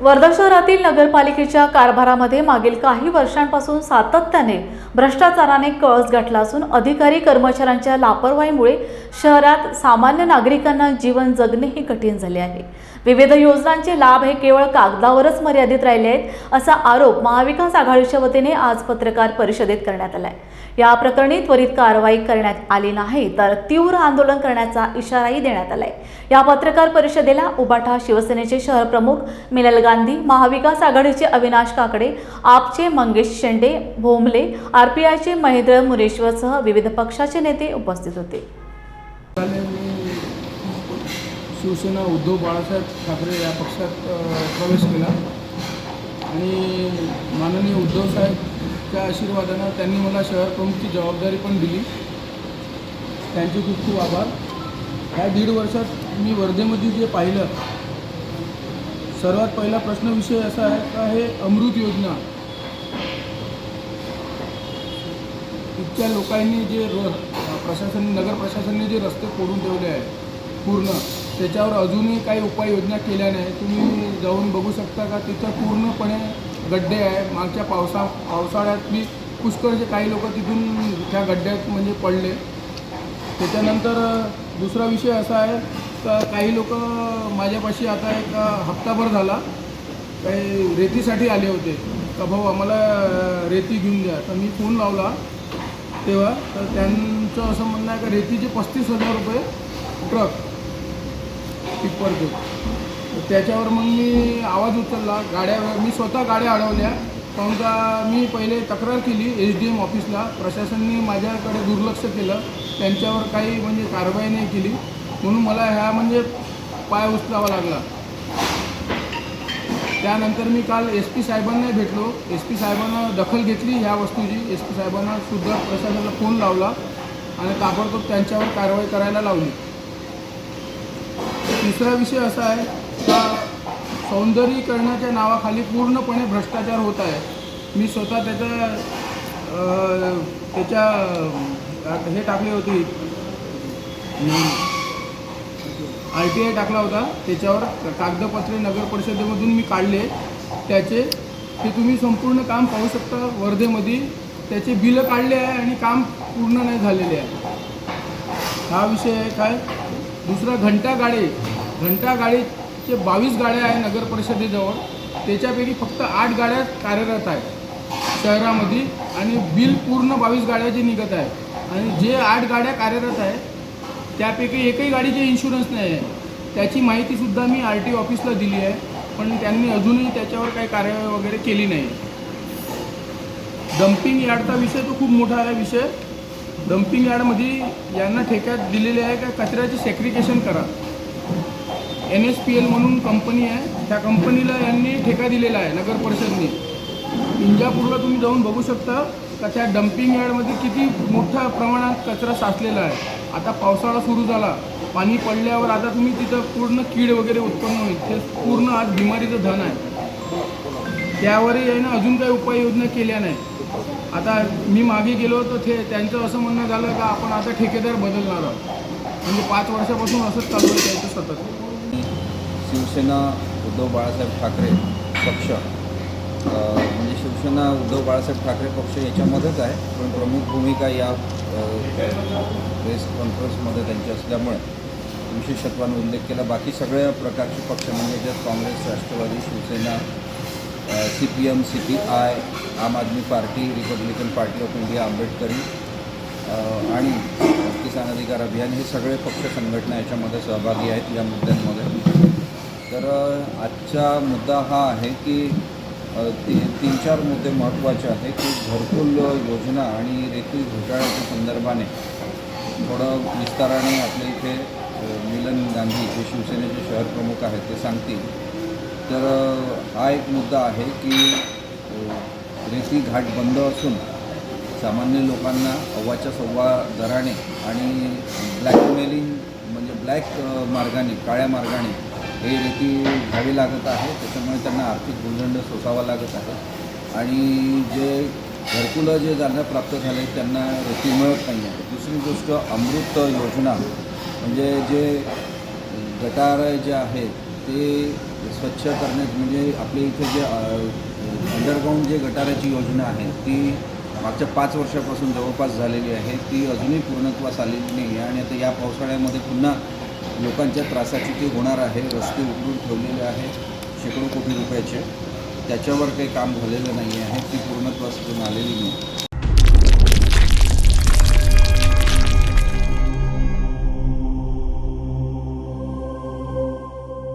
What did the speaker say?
वर्धा शहरातील नगरपालिकेच्या कारभारामध्ये मागील काही वर्षांपासून सातत्याने भ्रष्टाचाराने कळस गाठला असून अधिकारी कर्मचाऱ्यांच्या लापरवाहीमुळे शहरात सामान्य नागरिकांना जीवन जगणेही कठीण झाले आहे. विविध योजनांचे लाभ हे केवळ कागदावरच मर्यादित राहिले आहेत असा आरोप महाविकास आघाडीच्या वतीने आज पत्रकार परिषदेत करण्यात आलाय. या प्रकरणी त्वरित कारवाई करण्यात आली नाही तर तीव्र आंदोलन करण्याचा इशाराही देण्यात आलाय. या पत्रकार परिषदेला उबाठा शिवसेनेचे शहर प्रमुख मिनल गांधी महाविकास आघाडीचे अविनाश काकडे आपचे मंगेश शेंडे भोमले आरपीआयचे महेंद्र मुरेश्वरसह विविध पक्षाचे नेते उपस्थित होते. शिवसेना उद्धव बाळासाहेब ठाकरे या पक्षात प्रवेश केला. आणि माननीय उद्धव साहेबच्या आशीर्वादानं त्यांनी मला शहर प्रमुखची जबाबदारी पण दिली. त्यांचे खूप खूप आभार. या दीड वर्षात मी वर्धेमध्ये जे पाहिलं सर्वात पहिला प्रश्न विषय असा आहे का हे अमृत योजना? इतक्या लोकांनी जे र प्रशासन नगर प्रशासनाने जे रस्ते फोडून ठेवले आहे पूर्ण त्याच्यावर अजूनही काही उपाययोजना केल्या नाही. तुम्ही जाऊन बघू शकता का? तिथं पूर्णपणे गड्डे आहे. मागच्या पावसा पावसाळ्यात मी पुष्कळचे काही लोक तिथून त्या गड्ड्यात म्हणजे पडले. त्याच्यानंतर दुसरा विषय असा आहे तर काही लोक माझ्यापाशी आता एक हप्ताभर झाला. काही रेतीसाठी आले होते. का भाऊ आम्हाला रेती घेऊन द्या. तर मी फोन लावला तेव्हा. तर त्यांचं असं म्हणणं आहे का रेतीचे पस्तीस हजार रुपये ट्रक टिप्परचे तर त्याच्यावर मग मी आवाज उचलला. गाड्या मी स्वतः गाड्या अडवल्या. काहून का मी पहिले तक्रार केली एच डी एम ऑफिसला. प्रशासनाने माझ्याकडे दुर्लक्ष केलं. त्यांच्यावर काही म्हणजे कारवाई नाही केली. म्हणून मला ह्या म्हणजे पाय उचलावा लागला. त्यानंतर मी काल एस पी साहेबांना भेटलो. एस पी साहेबांना दखल घेतली ह्या वस्तूची. एस पी साहेबांना सुद्धा प्रशासनाला फोन लावला आणि ताबडतोब त्यांच्यावर कारवाई करायला लावली. तिसरा विषय असा आहे का सौंदर्यीकरणाच्या नावाखाली पूर्णपणे भ्रष्टाचार होत आहे. मी स्वतः त्याच्या त्याच्या हे टाकली होती. आर टी आय टाकला होता त्याच्यावर कागदपत्रे नगर परिषदेमधून मी काढले. त्याचे ते तुम्ही संपूर्ण काम पाहू शकता वर्धेमध्ये. त्याचे बिलं काढले आहे आणि काम पूर्ण नाही झालेले आहे. हा विषय आहे काय? दुसरा घंटा गाडे. घंटा गाडीचे बावीस गाड्या आहे नगर परिषदेजवळ. त्याच्यापैकी फक्त आठ गाड्या कार्यरत आहेत शहरामध्ये आणि बिल पूर्ण बावीस गाड्याचे निघत आहे आणि जे आठ गाड्या कार्यरत आहे त्यापैकी एकही गाडीचे इन्शुरन्स नाही आहे त्याची माहितीसुद्धा मी आर टी ऑफिसला दिली आहे पण त्यांनी अजूनही त्याच्यावर काही कार्यवाही वगैरे केली नाही. डम्पिंग यार्डचा विषय तो खूप मोठा आहे विषय. डम्पिंग यार्डमध्ये यांना ठेक्यात दिलेले आहे का कचऱ्याचे सेक्रिकेशन करा. एन एस पी एल म्हणून कंपनी आहे त्या कंपनीला यांनी ठेका दिलेला आहे नगर परिषदने. इंजापूरला तुम्ही जाऊन बघू शकता. का त्या डम्पिंग यार्डमध्ये किती मोठ्या प्रमाणात कचरा साचलेला आहे? आता पावसाळा सुरू झाला. पाणी पडल्यावर आता तुम्ही तिथं पूर्ण कीड वगैरे उत्पन्न होईल. ते पूर्ण आज बिमारीचं धन आहे. त्यावरही आहे ना अजून काही उपाययोजना केल्या नाही. आता मी मागे गेलो तर ते त्यांचं असं म्हणणं झालं का आपण आता ठेकेदार बदलणार आहोत. म्हणजे पाच वर्षापासून असंच चालू आहे त्यांचं सतत. शिवसेना उद्धव बाळासाहेब ठाकरे पक्ष म्हणजे शिवसेना उद्धव बाळासाहेब ठाकरे पक्ष याच्यामध्येच आहे पण प्रमुख भूमिका या प्रेस कॉन्फरन्समध्ये त्यांची असल्यामुळे विशेषत्वाने उल्लेख केला. बाकी सगळ्या प्रकारचे पक्ष म्हणजे ज्यात Congress Rashtrawadi Shivsena C P M C P I Aam Aadmi party Republican party of India आंबेडकरी आणि किसान अधिकार अभियान हे सगळे पक्ष संघटना याच्यामध्ये सहभागी आहेत या मुद्द्यांमध्ये. तर आजचा मुद्दा हा आहे की ती तीन चार मुद्दे महत्त्वाचे आहेत. की घरकुल योजना आणि रेती घोटाळ्याच्या संदर्भाने थोडं विस्ताराने आपल्या इथे मिलन गांधी जे शिवसेनेचे शहर प्रमुख आहेत ते सांगतील. तर हा एक मुद्दा आहे की रेती घाट बंद असून सामान्य लोकांना अव्वाच्या सव्वा दराने आणि ब्लॅकमेलिंग म्हणजे ब्लॅक मार्गाने काळ्या मार्गाने हे रेती घ्यावी लागत आहे त्याच्यामुळे त्यांना आर्थिक भूर्दंड सोसावा लागत आहे. आणि जे घरकुलं जे जागा प्राप्त झाले त्यांना रेती मिळत नाही आहे. दुसरी गोष्ट अमृत योजना म्हणजे जे गटार जे आहेत ते स्वच्छ करण्यात म्हणजे आपल्या इथे जे अंडरग्राऊंड जे गटाराची योजना आहे ती मागच्या पाच वर्षापासून जवळपास झालेली आहे. ती अजूनही पूर्णत्वास आलेली नाही आहे. आणि आता या पावसाळ्यामध्ये पुन्हा लोकांच्या त्रासाची ती होणार आहे रस्ते उघडून ठेवलेले आहेत शेकडो कोटी रुपयाचे. त्याच्यावर काही काम झालेलं नाही आहे ती पूर्ण